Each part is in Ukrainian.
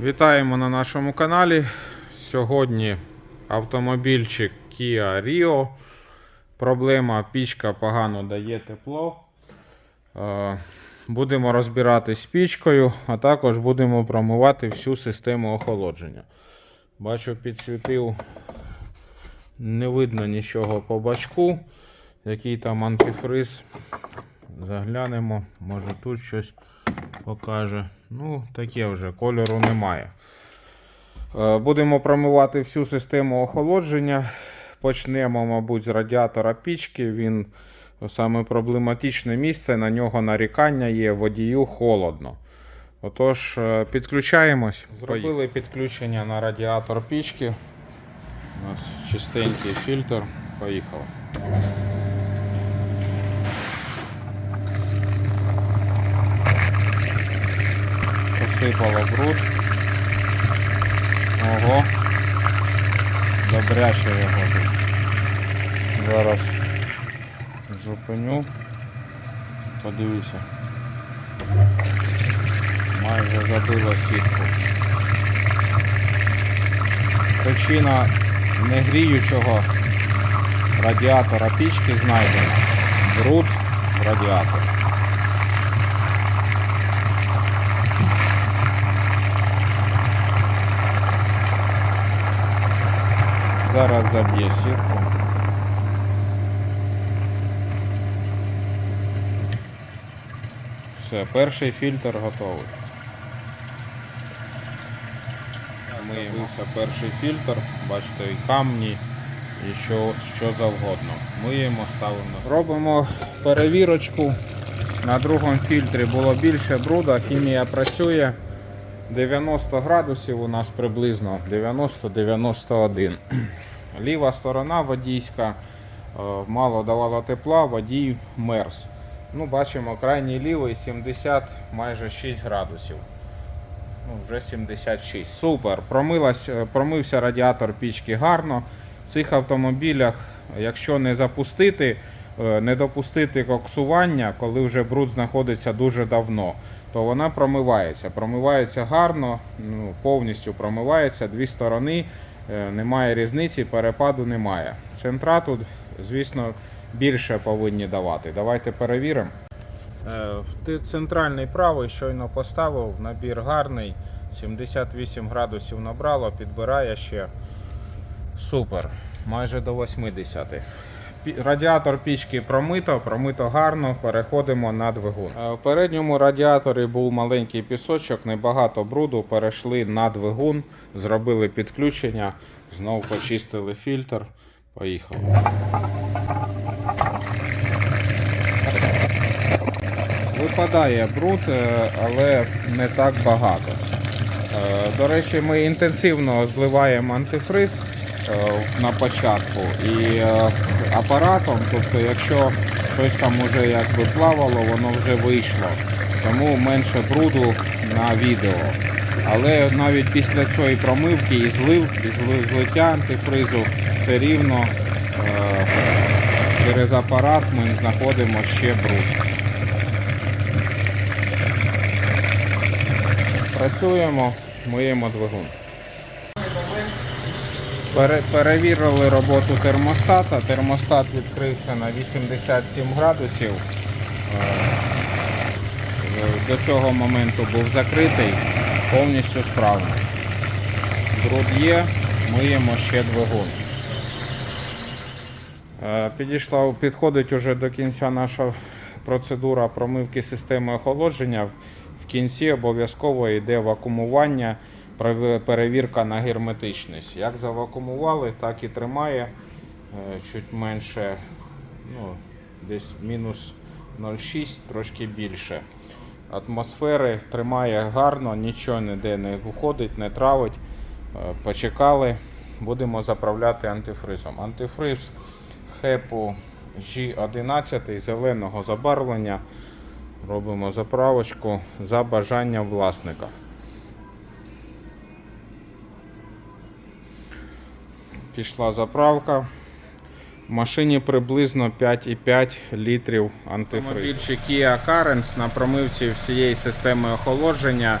Вітаємо на нашому каналі. Сьогодні автомобільчик Kia Rio. Проблема пічка погано дає тепло. Е, Будемо розбиратись з пічкою, а також будемо промивати всю систему охолодження. Бачу, підсвітив, не видно нічого по бачку. Який там антифриз. Заглянемо, може тут щось покаже. Ну, таке вже кольору немає. Е, Будемо промивати всю систему охолодження. Почнемо, мабуть, з радіатора пічки. Він саме проблематичне місце, на нього нарікання є, водію холодно. Отож, е, підключаємось. Зробили підключення на радіатор пічки. У нас чистенький фільтр. Поїхали. Посипало бруд. Ого. Добряче його. Зараз зупиню. Подивіться. Майже забило сітку. Причина негріючого радіатора пічки знайдена. Бруд в Зараз заб'є сітку. Все, перший фільтр готовий. Миємося перший фільтр, бачите, і камні, і що, що завгодно. Миємо, ставимо. Робимо перевірочку. На другому фільтрі було більше бруда, хімія працює. 90 градусів у нас приблизно 90-91. Ліва сторона водійська е, мало давала тепла, водій мерз. Ну, бачимо, крайній лівий 70 майже 6 градусів. Ну, вже 76. Супер. Промилась, е, промився радіатор пічки гарно. В цих автомобілях, якщо не запустити, е, не допустити коксування, коли вже бруд знаходиться дуже давно, то вона промивається. Промивається гарно, ну, повністю промивається, дві сторони, е, немає різниці, перепаду немає. Центра тут, звісно, більше повинні давати. Давайте перевіримо. Е, центральний правий щойно поставив, набір гарний, 78 градусів набрало, підбирає ще. Супер, майже до 80. Радіатор пічки промито, промито гарно, переходимо на двигун. Е, В передньому радіаторі був маленький пісочок, небагато бруду, перейшли на двигун, зробили підключення, знову почистили фільтр. Поїхали. Випадає бруд, е, але не так багато. Е, До речі, ми інтенсивно зливаємо антифриз е, на початку і е, апаратом, тобто якщо щось там уже якби плавало, воно вже вийшло. Тому менше бруду на відео. Але навіть після цієї промивки і злив, і зли- злиття антифризу все рівно е, через апарат ми знаходимо ще бруд. Працюємо, миємо двигун. Пере- перевірили роботу термостата. Термостат відкрився на 87 градусів. Е, До цього моменту був закритий, повністю справний. Бруд є, миємо ще двигун. Е, Підійшла, підходить уже до кінця наша процедура промивки системи охолодження. В кінці обов'язково йде вакуумування, перевірка на герметичність. Як завакуумували, так і тримає е, чуть менше, ну, десь мінус 0,6, трошки більше. Атмосфери тримає гарно, нічого ніде не виходить, не травить. Е, Почекали, будемо заправляти антифризом. Антифриз хепу G11 зеленого забарвлення. Робимо заправочку за бажанням власника. Пішла заправка. В машині приблизно 5,5 літрів антифризу. Автомобільчик Kia Carens на промивці всієї системи охолодження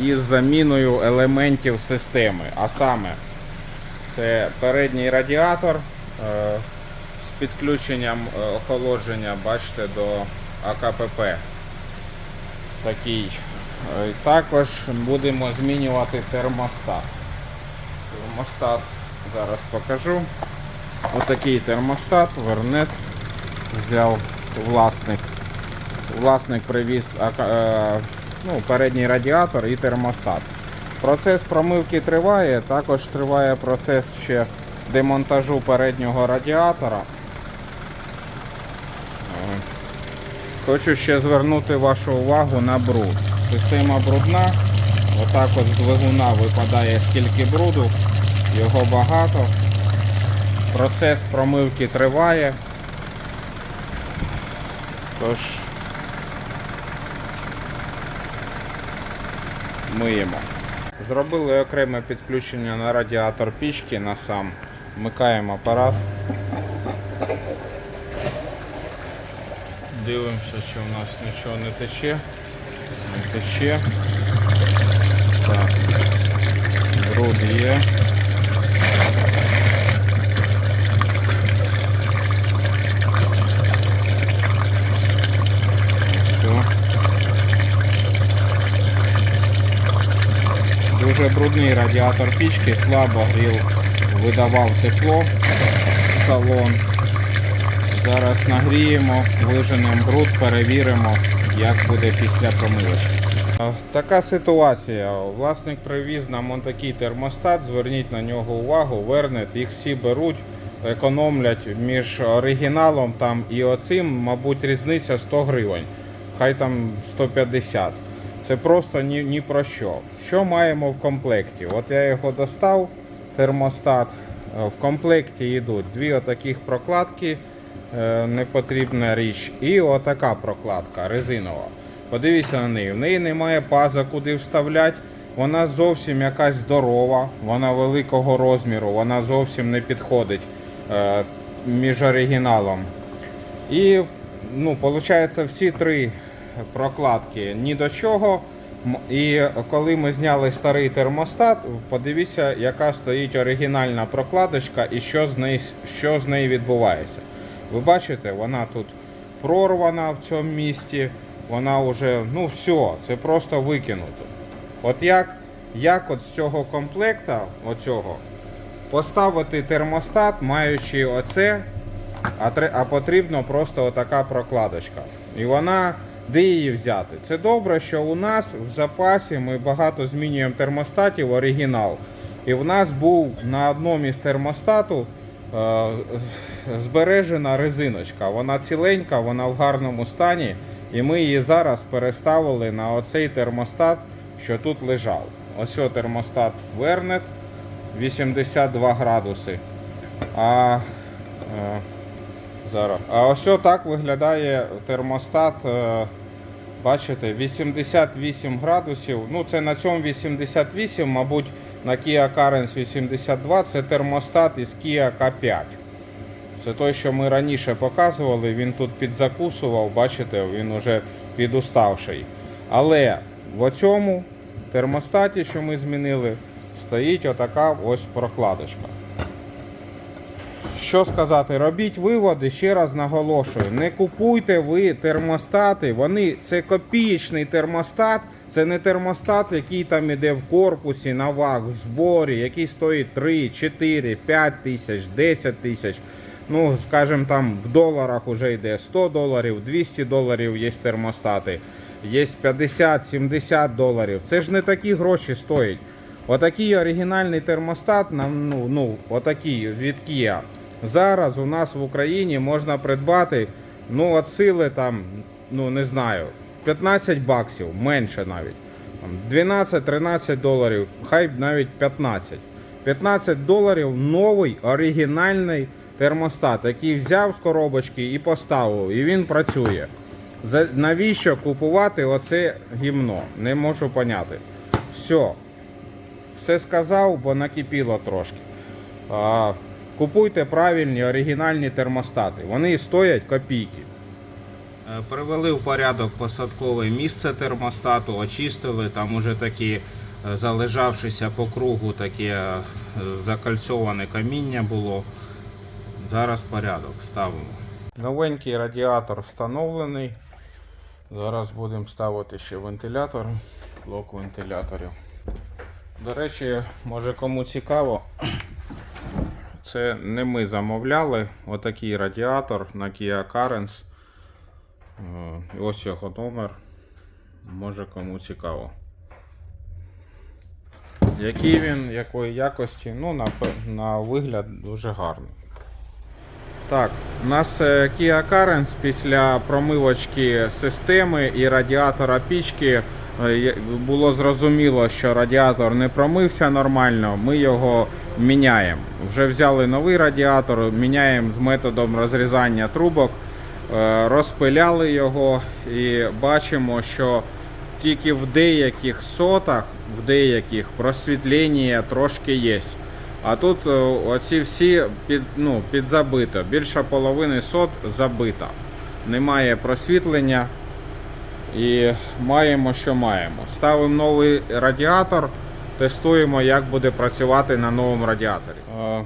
із заміною елементів системи. А саме, це передній радіатор е, з підключенням е, охолодження, бачите, до АКПП. Такий. Е, Також будемо змінювати термостат. Термостат зараз покажу. Отакий термостат, вернет взяв власник. Власник привіз е, ну, передній радіатор і термостат. Процес промивки триває, також триває процес ще демонтажу переднього радіатора. Хочу ще звернути вашу увагу на бруд. Система брудна. Отак от двигуна випадає скільки бруду, його багато. Процес промивки триває. Тож миємо. Зробили окреме підключення на радіатор пічки на сам. Вмикаємо апарат. Дивимося, що в нас нічого не тече. Не тече. Так. Бруд є. Все. Дуже брудний радіатор пічки, слабо грів, видавав тепло в салон. Зараз нагріємо, виженемо бруд, перевіримо, як буде після промивочки. А, Така ситуація. Власник привіз нам такий термостат, зверніть на нього увагу, вернет, їх всі беруть, економлять між оригіналом там і оцим, мабуть, різниця 100 гривень. Хай там 150. Це просто ні, ні про що. Що маємо в комплекті? От я його достав, термостат. Е, В комплекті йдуть дві отаких прокладки, е, непотрібна річ, і отака прокладка резинова. Подивіться на неї. В неї немає паза, куди вставляти. Вона зовсім якась здорова, вона великого розміру, вона зовсім не підходить е, між оригіналом. І ну, виходить, всі три прокладки ні до чого. І коли ми зняли старий термостат, подивіться, яка стоїть оригінальна прокладочка і що з неї, що з нею відбувається. Ви бачите, вона тут прорвана в цьому місці, вона вже, ну все, це просто викинуто. От як, як от з цього комплекта, оцього, поставити термостат, маючи оце, а потрібно просто отака прокладочка. І вона, де її взяти? Це добре, що у нас в запасі ми багато змінюємо термостатів оригінал. І в нас був на одному із термостату е, збережена резиночка. Вона ціленька, вона в гарному стані. І ми її зараз переставили на оцей термостат, що тут лежав. Ось о термостат Вернет 82 градуси. А е, Зараз. А ось так виглядає термостат. е, Бачите, 88 градусів. Ну, це на цьому 88, мабуть, на Kia Carens 82 це термостат із Kia K5. Це той, що ми раніше показували, він тут підзакусував, бачите, він уже підуставший. Але в цьому термостаті, що ми змінили, стоїть отака ось прокладочка. Що сказати, робіть виводи, ще раз наголошую, не купуйте ви термостати, вони це копієчний термостат, це не термостат, який там іде в корпусі, на ваг, в зборі, який стоїть 3, 4, 5 тисяч, 10 тисяч. Ну, скажімо, там в доларах вже йде 100 доларів, 200 доларів є термостати, є 50-70 доларів. Це ж не такі гроші стоять. Отакий оригінальний термостат, ну, ну, отакий від Kia. Зараз у нас в Україні можна придбати ну, від сили там, ну не знаю, 15 баксів, менше навіть. 12-13 доларів, хай навіть 15. 15 доларів новий оригінальний термостат, який взяв з коробочки і поставив, і він працює. Навіщо купувати оце гімно? Не можу поняти. Все. Все сказав, бо накипіло трошки. А, купуйте правильні оригінальні термостати. Вони стоять копійки. Е, Привели в порядок посадкове місце термостату, очистили, там уже такі е, залежавшися по кругу таке закальцьоване каміння було. Зараз порядок ставимо. Новенький радіатор встановлений. Зараз будемо ставити ще вентилятор, блок вентиляторів. До речі, може кому цікаво, це не ми замовляли. Отакий радіатор на Kia Carens. Е, Ось його номер. Може кому цікаво. Який він, якої якості, ну, на, на вигляд дуже гарний. Так, у нас е, Kia Carens після промивочки системи і радіатора пічки було зрозуміло, що радіатор не промився нормально. Ми його міняємо. Вже взяли новий радіатор, міняємо з методом розрізання трубок, е, розпиляли його і бачимо, що тільки в деяких сотах, в деяких просвітлення трошки є. А тут е, оці всі під, ну, підзабито. Більша половини сот забита. Немає просвітлення і маємо, що маємо. Ставимо новий радіатор, тестуємо, як буде працювати на новому радіаторі. Е,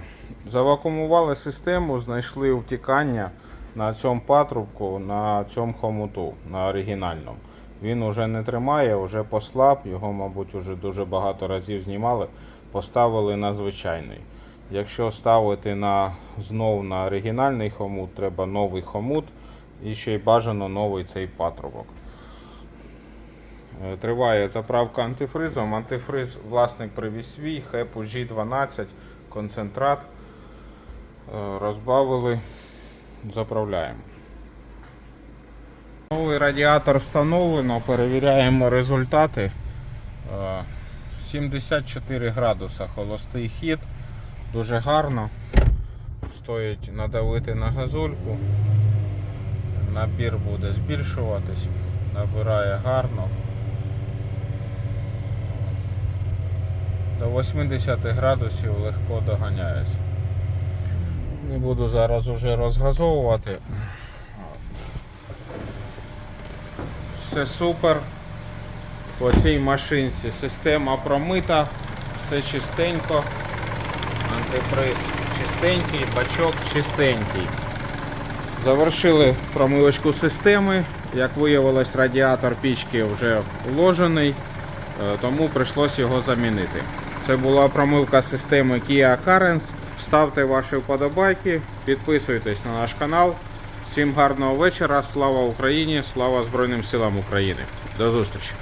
Завакуумували систему, знайшли втікання на цьому патрубку, на цьому хомуту, на оригінальному. Він уже не тримає, вже послаб, його, мабуть, вже дуже багато разів знімали. Поставили на звичайний. Якщо ставити на, знов на оригінальний хомут, треба новий хомут і ще й бажано новий цей патрубок. Е, Триває заправка антифризом. Антифриз власник привіз свій, хепу G12, концентрат. Е, Розбавили, заправляємо. Новий радіатор встановлено, перевіряємо результати. Е, 74 градуса холостий хід, дуже гарно. Стоїть надавити на газульку. Набір буде збільшуватись, набирає гарно. До 80 градусів легко доганяється. Не буду зараз уже розгазовувати. Все супер. По цій машинці система промита, все чистенько. Антифриз чистенький, бачок чистенький. Завершили промивочку системи. Як виявилось, радіатор пічки вже вложений, е, тому прийшлось його замінити. Це була промивка системи Kia Currents. Ставте ваші вподобайки, підписуйтесь на наш канал. Всім гарного вечора, слава Україні, слава Збройним силам України. До зустрічі!